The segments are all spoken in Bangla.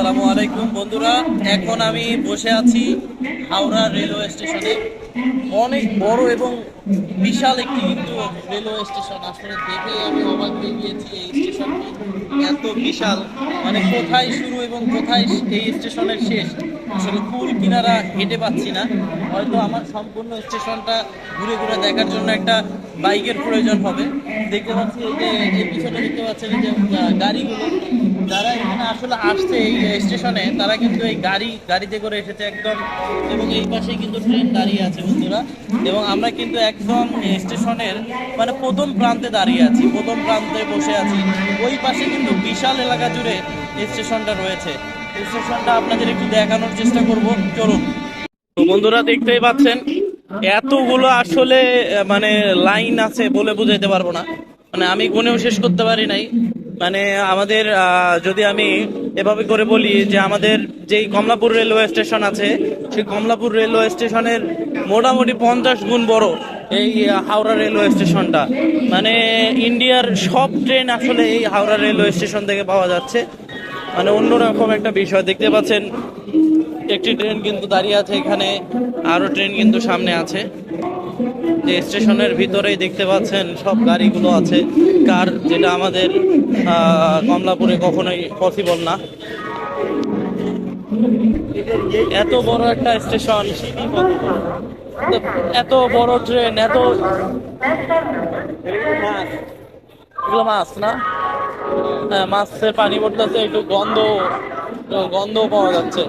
আসসালামু আলাইকুম বন্ধুরা। এখন আমি বসে আছি হাওড়া রেলওয়ে স্টেশনে। অনেক বড় এবং বিশাল একটি কিন্তু রেলওয়ে স্টেশন। আসলে দেখে আমি অবাক হয়ে গিয়েছি এই স্টেশনটি। এত বিশাল। মানে কোথায় শুরু এবং কোথায় এই স্টেশনের শেষ? আসলে কুল কিনারা হেঁটে পাচ্ছি না। হয়তো আমার সম্পূর্ণ স্টেশনটা ঘুরে ঘুরে দেখার জন্য একটা বাইকের প্রয়োজন হবে। দেখতে পাচ্ছি এই যে, এই পিছনে দেখতে পাচ্ছেন যে গাড়িগুলো। যারা এখানে আসলে আসছে এই স্টেশনে, তারা কিন্তু এই গাড়ি, গাড়িতে করে এসেছে একদম। এবং এই পাশে কিন্তু ট্রেন দাঁড়িয়ে আছে। বন্ধুরা এবং আমরা কিন্তু একদম স্টেশনের মানে প্রথম প্রান্তে দাঁড়িয়ে আছি, প্রথম প্রান্তে বসে আছি। ওই পাশে কিন্তু বিশাল এলাকা জুড়ে স্টেশনটা রয়েছে। স্টেশনটা আপনাদের একটু দেখানোর চেষ্টা করব, চলুন। বন্ধুরা, দেখতেই পাচ্ছেন, এতগুলো আসলে মানে লাইন আছে বলে বুঝাইতে পারব না। মানে আমি গুনেও শেষ করতে পারি নাই। মানে আমাদের যদি আমি এভাবে করে বলি যে আমাদের যেই কমলাপুর রেলওয়ে স্টেশন আছে, সেই কমলাপুর রেলওয়ে স্টেশনের মোটামুটি পঞ্চাশ গুণ বড় এই হাওড়া রেলওয়ে স্টেশনটা। মানে ইন্ডিয়ার সব ট্রেন আসলে এই হাওড়া রেলওয়ে স্টেশন থেকে পাওয়া যাচ্ছে। মানে অন্যরকম একটা বিষয়। দেখতে পাচ্ছেন, একটি ট্রেন কিন্তু দাঁড়িয়ে আছে এখানে আরও ট্রেন কিন্তু সামনে আছে। যে স্টেশনের ভিতরেই দেখতে পাচ্ছেন সব গাড়িগুলো আছে। কার যেটা আমাদের কমলাপুরে কখনোই পসিবল না। এত বড় একটা স্টেশন, এত বড় ট্রেন, এত এগুলো মাছ না? হ্যাঁ মাছের পানি পড়তেছে, একটু গন্ধ গন্ধ পাওয়া যাচ্ছে।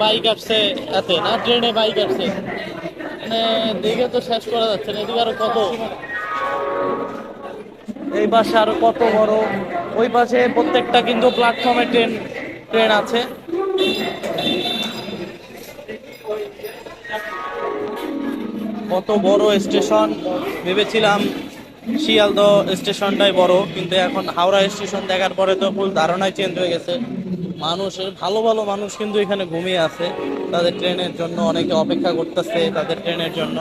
বাইক আসছে এতে না? ট্রেনে বাইক আসছে। মানে দেখে তো শেষ করা যাচ্ছে না, এদিকে আরও কত? এই পাশে আরও কত বড়? ওই পাশে প্রত্যেকটা কিন্তু প্ল্যাটফর্মে ট্রেন ট্রেন আছে। কত বড় স্টেশন ভেবেছিলাম শিয়ালদহ স্টেশনটাই বড়, কিন্তু এখন হাওড়া স্টেশন দেখার পরে তো ফুল ধারণাই চেঞ্জ হয়ে গেছে। মানুষের ভালো ভালো মানুষ কিন্তু এখানে ঘুমিয়ে আছে। তাদের ট্রেনের জন্য অনেকে অপেক্ষা করতেছে তাদের ট্রেনের জন্য।